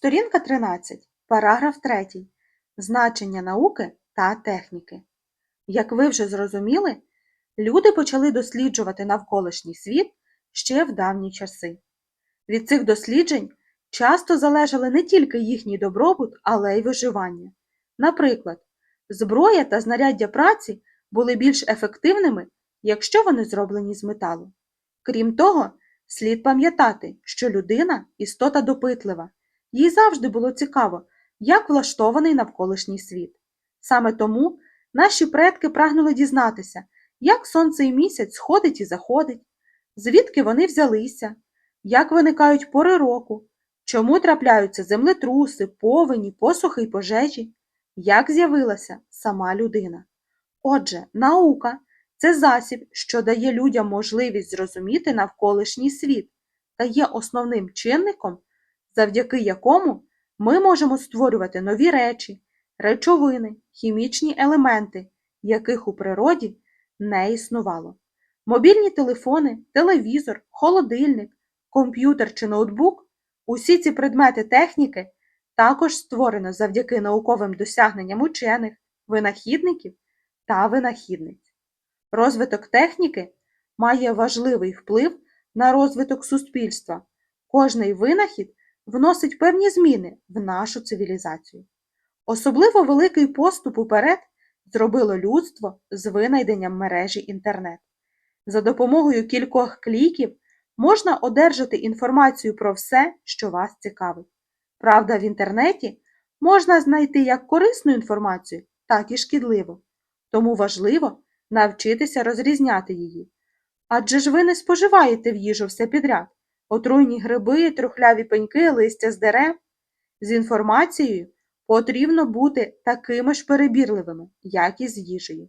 Сторінка 13, параграф 3. Значення науки та техніки. Як ви вже зрозуміли, люди почали досліджувати навколишній світ ще в давні часи. Від цих досліджень часто залежали не тільки їхній добробут, але й виживання. Наприклад, зброя та знаряддя праці були більш ефективними, якщо вони зроблені з металу. Крім того, слід пам'ятати, що людина істота допитлива. Їй завжди було цікаво, як влаштований навколишній світ. Саме тому наші предки прагнули дізнатися, як сонце і місяць сходить і заходить, звідки вони взялися, як виникають пори року, чому трапляються землетруси, повені, посухи й пожежі, як з'явилася сама людина. Отже, наука це засіб, що дає людям можливість зрозуміти навколишній світ та є основним чинником, завдяки якому ми можемо створювати нові речі, речовини, хімічні елементи, яких у природі не існувало. Мобільні телефони, телевізор, холодильник, комп'ютер чи ноутбук усі ці предмети техніки також створено завдяки науковим досягненням учених, винахідників та винахідниць. Розвиток техніки має важливий вплив на розвиток суспільства. Кожний винахід вносить певні зміни в нашу цивілізацію. Особливо великий поступ уперед зробило людство з винайденням мережі інтернет. За допомогою кількох кліків можна одержати інформацію про все, що вас цікавить. Правда, в інтернеті можна знайти як корисну інформацію, так і шкідливу. Тому важливо навчитися розрізняти її. Адже ж ви не споживаєте в їжу все підряд отруйні гриби, трухляві пеньки, листя з дерев. З інформацією потрібно бути такими ж перебірливими, як і з їжею.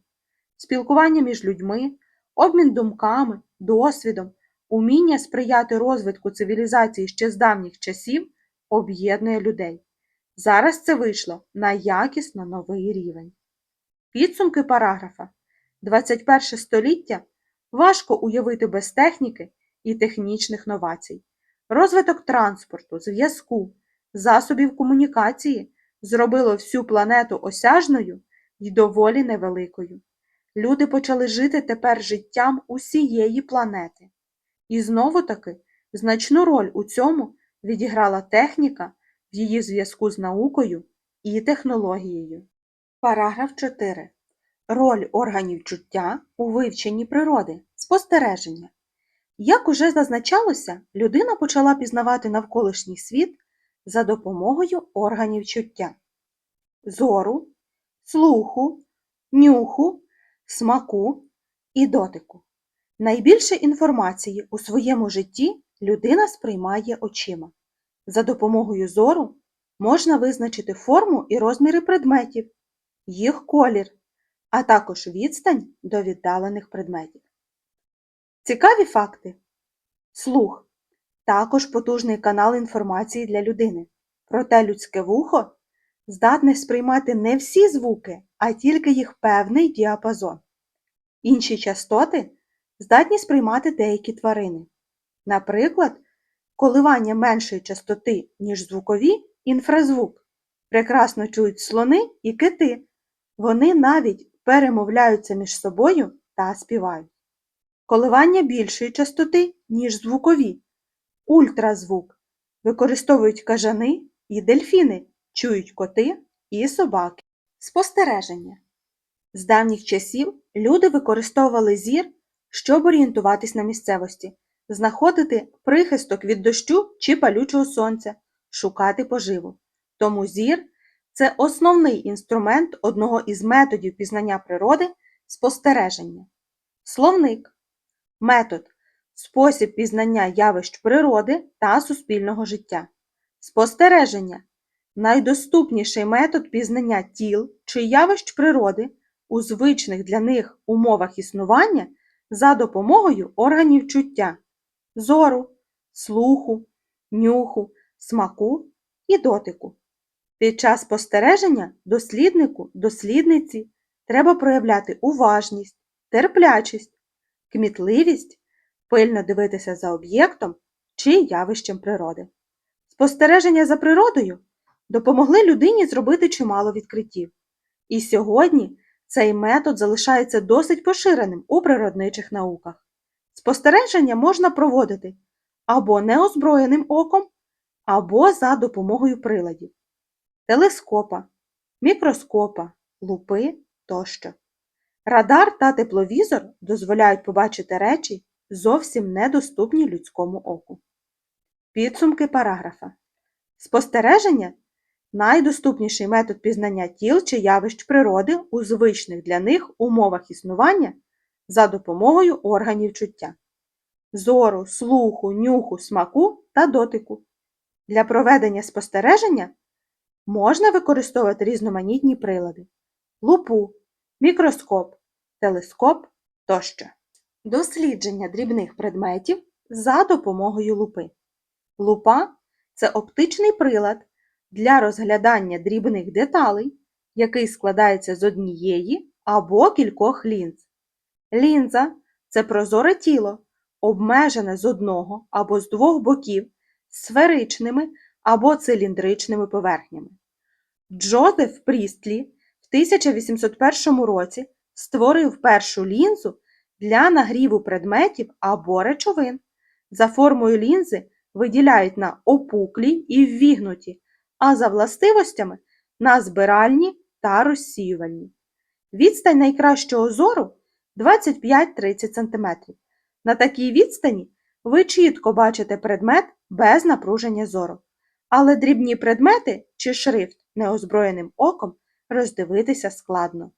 Спілкування між людьми, обмін думками, досвідом, уміння сприяти розвитку цивілізації ще з давніх часів об'єднує людей. Зараз це вийшло на якісно новий рівень. Підсумки параграфа 21 століття важко уявити без техніки і технічних новацій. Розвиток транспорту, зв'язку, засобів комунікації зробило всю планету осяжною і доволі невеликою. Люди почали жити тепер життям усієї планети. І знову таки значну роль у цьому відіграла техніка в її зв'язку з наукою і технологією. Параграф 4. Роль органів чуття у вивченні природи. Спостереження. Як уже зазначалося, людина почала пізнавати навколишній світ за допомогою органів чуття зору, слуху, нюху, смаку і дотику. Найбільше інформації у своєму житті людина сприймає очима. За допомогою зору можна визначити форму і розміри предметів, їх колір, а також відстань до віддалених предметів. Цікаві факти. Слух також потужний канал інформації для людини. Проте людське вухо здатне сприймати не всі звуки, а тільки їх певний діапазон. Інші частоти здатні сприймати деякі тварини. Наприклад, коливання меншої частоти, ніж звукові інфразвук. Прекрасно чують слони і кити. Вони навіть перемовляються між собою та співають. Коливання більшої частоти, ніж звукові. Ультразвук. Використовують кажани і дельфіни, чують коти і собаки. Спостереження. З давніх часів люди використовували зір, щоб орієнтуватись на місцевості, знаходити прихисток від дощу чи палючого сонця, шукати поживу. Тому зір це основний інструмент одного із методів пізнання природи спостереження. Словник метод спосіб пізнання явищ природи та суспільного життя. Спостереження найдоступніший метод пізнання тіл чи явищ природи у звичних для них умовах існування за допомогою органів чуття, зору, слуху, нюху, смаку і дотику. Під час спостереження досліднику, дослідниці треба проявляти уважність, терплячість, кмітливість, пильно дивитися за об'єктом чи явищем природи. Спостереження за природою допомогли людині зробити чимало відкриттів. І сьогодні цей метод залишається досить поширеним у природничих науках. Спостереження можна проводити або неозброєним оком, або за допомогою приладів телескопа, мікроскопа, лупи тощо. Радар та тепловізор дозволяють побачити речі, зовсім недоступні людському оку. Підсумки параграфа. Спостереження найдоступніший метод пізнання тіл чи явищ природи у звичних для них умовах існування за допомогою органів чуття зору, слуху, нюху, смаку та дотику. Для проведення спостереження можна використовувати різноманітні прилади лупу, мікроскоп, телескоп тощо. Дослідження дрібних предметів за допомогою лупи. Лупа це оптичний прилад для розглядання дрібних деталей, який складається з однієї або кількох лінз. Лінза це прозоре тіло, обмежене з одного або з двох боків сферичними або циліндричними поверхнями. Джозеф Прістлі 1801 році створив першу лінзу для нагріву предметів або речовин. За формою лінзи виділяють на опуклі і ввігнуті, а за властивостями на збиральні та розсіювальні. Відстань найкращого зору 25-30 см. На такій відстані ви чітко бачите предмет без напруження зору, але дрібні предмети чи шрифт неозброєним оком роздивитися складно.